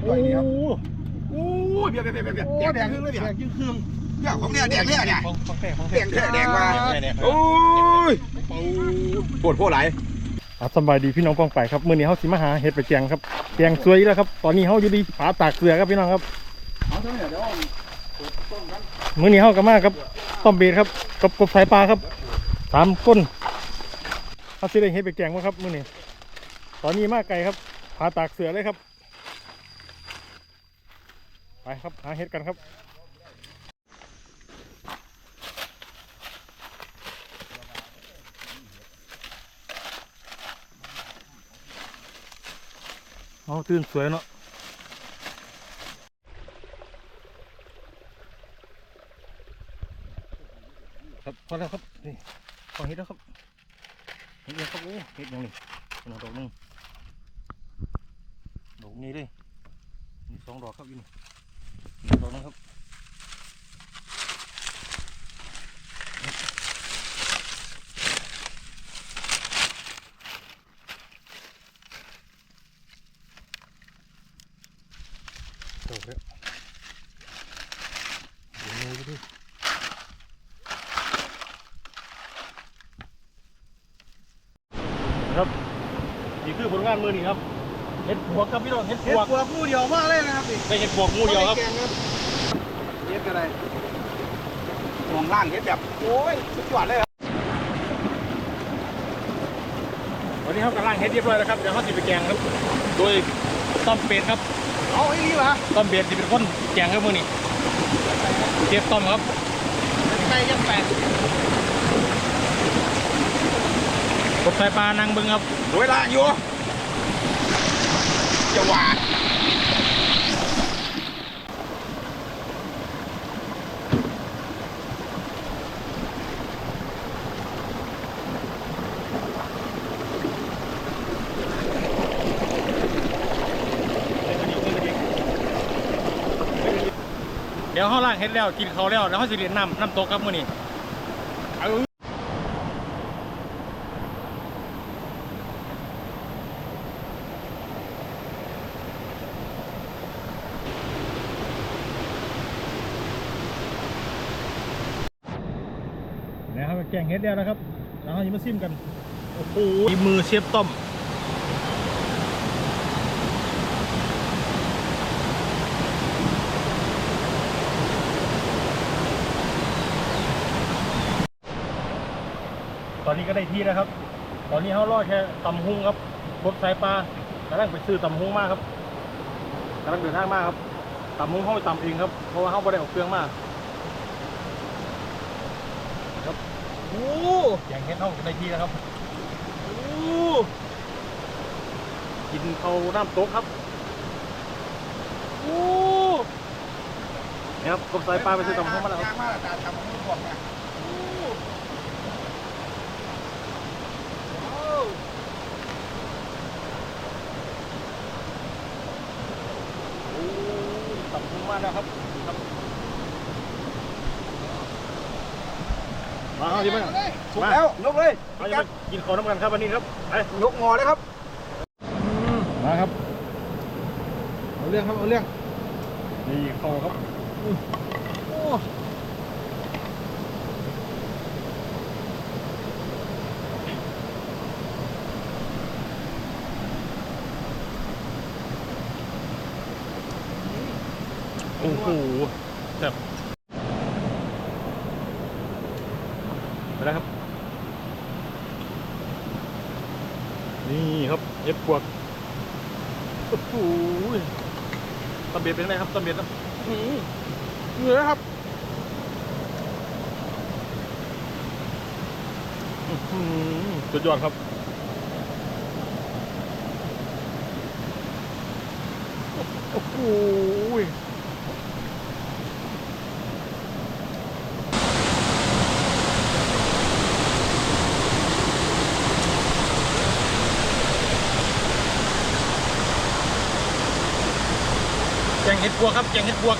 โอ้โหโอ้ยเบียร์เบียร์เบียร์เบียร์โอ้แดงแดแดงงเลยเบียร์แดงครึ่งเบียร์ของเนี่ยแดงเนี่ยเนี่ยของของแท้ของแดแท้งแท้แดงมาเนี่ยโอ้ยปวดโพไหลครับสบายดีพี่น้องปองไปครับมื้อนี้เฮาสิมาหาเห็ดไปแกงครับแกงสวยแล้วครับ ตอนนี้เฮาอยู่ดีผาตากเสือครับพี่น้องครับเอาเท่านี้เดี๋ยวเปิดต้นกันมื้อนี้เฮาก็มาครับต้อมเบดครับกับกบสายปลาครับสามก้นเฮาสิได้เห็ดไปแกงบ่ครับมื้อนี้ตอนนี้มาไกลครับผาตากเสือเลยครับ ไปครับหาเห็ดกันครับเอาตื่นสวยเนาะครับพอแล้วครับนี่ขอเห็ดแล้วครับเห็ดเดียวครับโอ้เห็ดยังนี่ขนาดดอกหนึงดอกนี้เลยนี่สองดอกครับอยู่นี่นี่ ดอกนึงครับดอกแล้วเดี๋ยวงูดิครับนี่คือผลงานมือนี่ครับ เห็ดปวกครับพี่น้องเห็ดปเฮ็ดวกตัวผู้เดียวมากเลยนะครับนี่ได้เห็ดปวกงูเดียวครับเฮ็ดอะไรมองล่างเฮ็ดแบบโอ้ยสุดยอดเลยครับวันนี้เขากำลังเฮ็ดเรียบร้อยแล้วครับ เดี๋ยวเขาสิไปแกงครับ โดยต้อมเป็ดครับ เอาไอ้นี่วะต้อมเป็ดจะเป็นคนแกงครับมือนี้เทียบต้อมครับ ใกล้ยังแปดกบสายปลานางบึงครับเวลาอยู่ จะหวานเดี๋ยวเขาล่างเฮ็ดแล้วกินเขาแล้วแล้วเขาสิเรียนน้ำน้ำตกครับมือนี้ แกงเฮ็ดแล้วนะครับแล้วเขาจะมาซิมกัน โอ้โหมือเชฟต้อมตอนนี้ก็ได้ที่แล้วครับ ตอนนี้เขารอแค่ตำหุงครับพบสายปลากำลังไปซื้อตำหุงมากครับกำลังเดินทางมากครับตำหุงเขาไปตำเองครับ เพราะว่าเขาไม่ได้เอาเครื่องมาครับ โอ้อย่างเฮ็ดเขาก็ได้ที่แล้วครับโอ้กินเขาวน้ำตกครับโอ้เนี่ยครับกบสายปลาไปซื้อตำหุงมาแล้วครับมาแล้วการทำของพวกเนี่ยโอ้ตำหุงมาแล้วครับครับ มาเอาดีไหมถูกแล้วยกเลยเราจะมากินของน้ำกันครับวันนี้ครับไปยกงอเลยครับมาครับเอาเรื่องครับเอาเรื่องนี่เขาครับโอ้โหแบบไป แล้วครับ นี่ครับเห็ดปวกโอ้โหตำเบียดเป็นไงครับตำเบียดนะเหนื่อยครับสุดยอดครับ โอ้โห เห็ดพวกครับแกงเห็ดพวก